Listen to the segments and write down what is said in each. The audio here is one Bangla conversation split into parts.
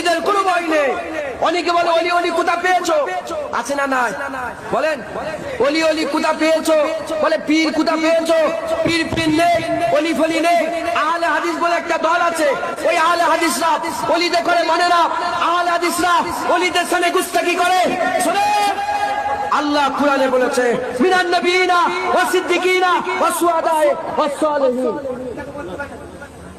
অলিদের কোনো ভয় নেই। অনেকে বলে, অলি অলি, কোথা পেয়েছ? আছে না নাই? বলেন, অলি অলি, কোথা পেয়েছ? বলে, পীর কোথা পেয়েছ? পীর পীর নেই, অলি ফলি নেই। আহলে হাদিস বলে একটা দল আছে। ওই আহলে হাদিসরা অলিদের করে মানে না। আহলে হাদিসরা অলিদের সামনে গুস্তাকি করে। শোনে আল্লাহ কোরআনে বলেছে, মিনান নবীনা ওয়া সিদ্দিকিনা ওয়া শুহাদায়ে ওয়া সালিহিন ওয়া সুনা উলাইকা রাফিকা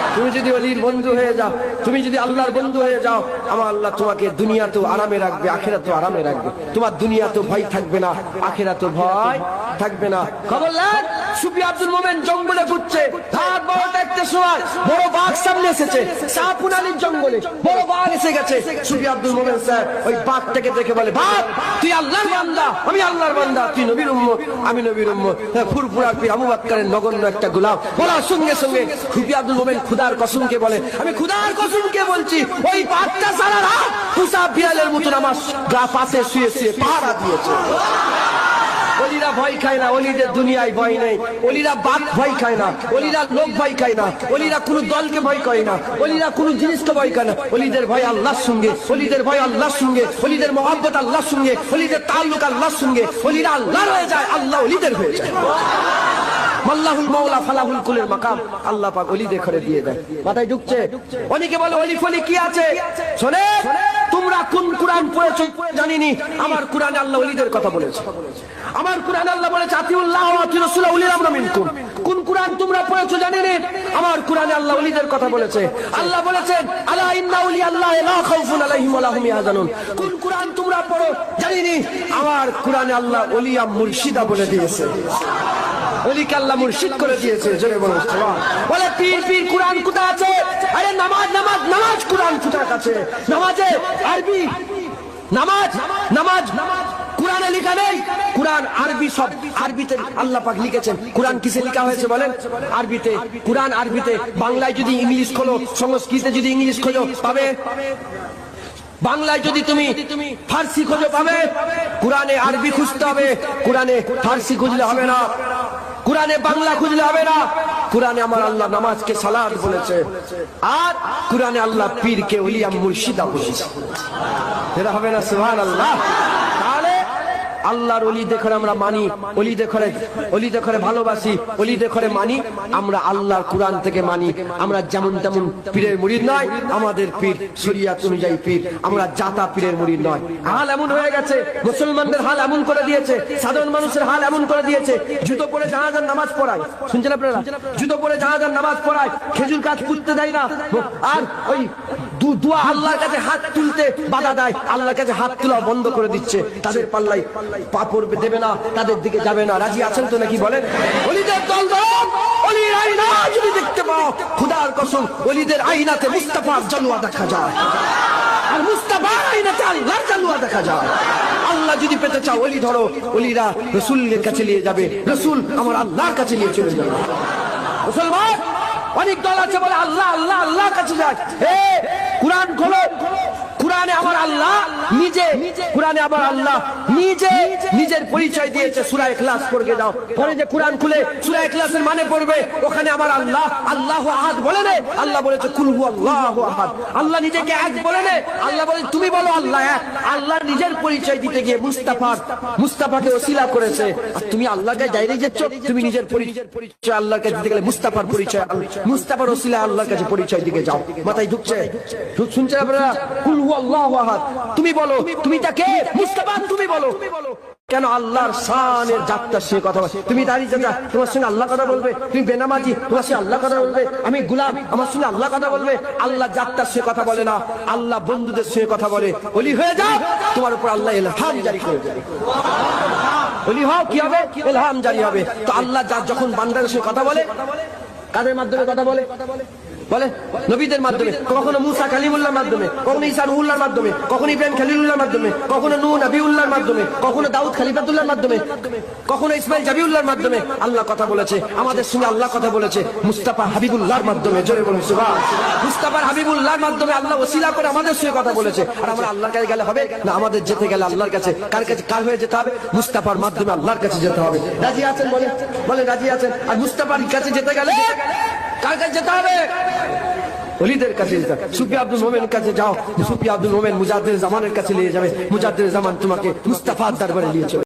তুমি যদি অলির বন্ধু হয়ে যাও তুমি যদি আল্লাহর বন্ধু হয়ে যাও আমার আল্লাহ তোমাকে দুনিয়াতেও আরামে রাখবে আখেরা তো আরামে রাখবে। তোমার দুনিয়া তো ভয় থাকবে না আখেরা তো ভয় থাকবে না। খবর লাগ সুফি আব্দুল মোমেন জঙ্গলে ঘুরছে একটা সময় বড় বাঘ সামনে এসেছে। শাহপুনালির জঙ্গলে বড় বাঘ এসে গেছে। সুফি আব্দুল মোমেন স্যার ওই বাঘটাকে দেখে বলে বাঘ তুই আল্লাহর বান্দা আমি আল্লাহর বান্দা তুই নবীর উম্মত আমি নবীর উম্মত। হ্যাঁ, ফুরফুরার পীর আবু বাক্কারের নগণ্য একটা গোলাপ। বলার সঙ্গে সঙ্গে সুফি আব্দুল মোমেন খুদার কসমকে বলে আমি খুদার কসমকে বলছি ওই বাঘটা সারা রাত পুষা বিড়ালের মতন আমার গা পাশে শুয়ে শুয়ে পাহারা দিয়েছে। অলিরা ভয় খায় না, অলিদের দুনিয়ায় ভয় নেই। অলিরা বাঘ ভয় খায় না, অলিরা লোক ভয় খায় না, অলিরা কোনো দলকে ভয় করে না, অলিরা কোন জিনিসকে ভয় খায় না। অলিদের ভয় আল্লাহর সঙ্গে, অলিদের ভয় আল্লাহর সঙ্গে, অলিদের মহব্বত আল্লাহর সঙ্গে, অলিদের তাল্লুক আল্লাহর সঙ্গে, অলিরা আল্লাহর হয়ে যায়, আল্লাহ অলিদের হয়ে যায়। মাল্লাহুল মাওলা ফালাহুল কুলের মাকাম, আল্লাহ পাক অলিদের ঘরে দিয়ে দেয়। মাথায় ঢুকছে? অনেকে বলে, অলি ফলি কি আছে? শোনে তোমরা কোন কোরআন পড়েছো জানিনি? আমার কোরআনে আল্লাহ অলিদের কথা বলেছে। আমার কোরআন আল্লাহ বলেছে, আতিউল্লাহ আতি রাসূলা উলিল আমর মিনকুম। কোন কোরআন তোমরা পড়েছো জানিনি? আমার কোরআনে আল্লাহ অলিদের কথা বলেছে। আল্লাহ বলেছেন আলা ইন্না উলি আল্লাহ লা খাউফুন আলাইহিম ওয়া লা হুম ইয়াহজানুন। কোন কোরআন তোমরা পড়ো জানিনি? আমার কোরআনে আল্লাহ ওলিয়া মুর্শিদা বলে দিয়েছে। কোরআন নামাজ নামাজ কোরআন নেই। কোরআন আরবি আরবিতে আল্লাহ লিখেছেন। কোরআন কিসে লেখা হয়েছে বলেন? আরবিতে, কোরআন আরবিতে, বাংলায় যদি ইংলিশ খোলো, সংস্কৃতে যদি ইংলিশ খোলো, পাবে? বাংলায় যদি তুমি ফার্সি খোঁজো পাবে কোরআনে আরবি খুঁজতে হবে কোরআনে ফার্সি খুঁজলে হবে না। কোরআনে বাংলা খুঁজলে হবে না। কোরআনে আমার আল্লাহ নামাজকে সালাদ বলেছে। আর কোরআনে আল্লাহ পীরকে উলিয়াম মুর্শিদা বলেছে। এটা হবে না সুহান আল্লাহ আল্লাহর অলি দেখরে আমরা মানি অলি দেখরে অলি দেখরে ভালোবাসি অলি দেখরে মানি, আমরা আল্লাহর কোরআন থেকে মানি। আমরা যেমন তেমন পীরের মুরিদ নয়, আমাদের পীর শরিয়াত অনুযায়ী পীর। আমরা জাতা পীরের মুরিদ নয়। হাল এমন হয়ে গেছে, মুসলমানদের হাল এমন করে দিয়েছে, সাধারণ মানুষের হাল এমন করে দিয়েছে, জুতো পরে জাহাজার নামাজ পড়ায়। শুনছেন আপনারা? জুতো পরে জাহাজার নামাজ পড়ায়, খেজুর গাছ পুঁততে দেয় না। আর ওই আল্লাহর কাছে হাত তুলতে বাধা দেয়, আল্লাহর কাছে হাত তোলা বন্ধ করে দিচ্ছে। তাদের পাল্লাই দেবে না, তাদের দিকে যাবে না। রাজি আছেন তো নাকি বলেন? অলির অলিদের দেখা আল্লাহ যদি পেতে চাও, অলি ধরো, অলিরা রসুলের কাছে নিয়ে যাবে। রসুল আমার আল্লাহর কাছে নিয়ে চলে যাবে। মুসলমান, অনেক দল আছে বলে আল্লাহ আল্লাহ আল্লাহ কাছে যায়। কোরআন খোলো। কোরআনে আমার আল্লাহ নিজে, কোরআনে আমার আল্লাহ নিজে, নিজের পরিচয় দিয়েছে, সূরা ইখলাস পড়ে যাও পরে যে কোরআন খুলে, সূরা ইখলাসের মানে পড়বে, ওখানে আমার আল্লাহ, আল্লাহু আহাদ বলে নে, আল্লাহ বলেছে, কুল হু আল্লাহু আহাদ। আল্লাহ নিজেকে এক বলে নে, আল্লাহ বলে, তুমি বলো আল্লাহ এক। আল্লাহ নিজের পরিচয় দিতে গিয়ে মুস্তাফা, মুস্তাফাকে ওসিলা করেছে। আর তুমি আল্লাহকে ডাইরে যাচ্ছ, তুমি নিজের পরিচয় কাছে দিতে গেলে মুস্তাফার পরিচয়, মুস্তাফার ওসিলা আল্লাহর কাছে পরিচয় দিকে যাও। মাথায় ঢুকছে? ঢুক- শুনছেন আপনারা? কুল হু আল্লাহু তুমি বলো তুমি তাকে মুস্তাফা? তুমি বলো। কেন আল্লাহর শানের যাত্রা সে কথা বলে? তুমি দাঁড়িয়ে চাচা তোমার সঙ্গে আল্লাহ কথা বলবে। তুমি বেনামাজি তোমার সঙ্গে আল্লাহ কথা বলবে। আমি গুলাম আমার সঙ্গে আল্লাহ কথা বলবে। আল্লাহ যাত্রার সে কথা বলে না। আল্লাহ বন্ধুদের সঙ্গে কথা বলে। অলি হয়ে যাও। তোমার উপর আল্লাহ এলহাম জারি করে দেবে। অলি হও কি হবে? এলহাম জারি হবে। তো আল্লাহ যা যখন বান্দার সঙ্গে কথা বলে কাদের মাধ্যমে কথা বলে? বলে? নবীদের মাধ্যমে। কখনো মুসা কালিমুল্লাহর মাধ্যমে, কখনো ঈসা রুহুল্লাহর মাধ্যমে, কখনো ইব্রাহিম খলিলুল্লাহর মাধ্যমে, কখনো নূহ নবিউল্লাহর মাধ্যমে, কখনো দাউদ খলিফাতুল্লাহর মাধ্যমে, কখনো ইসমাইল জাবিউল্লাহর মাধ্যমে আল্লাহ কথা বলেছে, আমাদের সঙ্গে আল্লাহ কথা বলেছে, মুস্তাফা হাবিবুল্লাহর মাধ্যমে, জোরে বলুন, সুবহান। মুস্তাফার হাবিবুল্লাহর মাধ্যমে আল্লাহ ওসিলা করে আমাদের সঙ্গে কথা বলেছে, আর আমরা আল্লাহর কাছে গেলে হবে? না, আমাদের যেতে গেলে আল্লাহর কাছে, কার কাছে, কার হয়ে যেতে হবে? মুস্তাফার মাধ্যমে আল্লাহর কাছে যেতে হবে। রাজি আছেন বলে বলে রাজি আছেন? আর মুস্তাফার কাছে যেতে গেলে? কার কাছে যেতে হবে? অলিদের কাছে যেতে। সুফি আব্দুল মোমেনের কাছে যাও। সুফি আব্দুল মোমেন মুজাদ্দের জামানের কাছে নিয়ে যাবে। মুজাদ্দের জামান তোমাকে মুস্তাফার দরবারে নিয়ে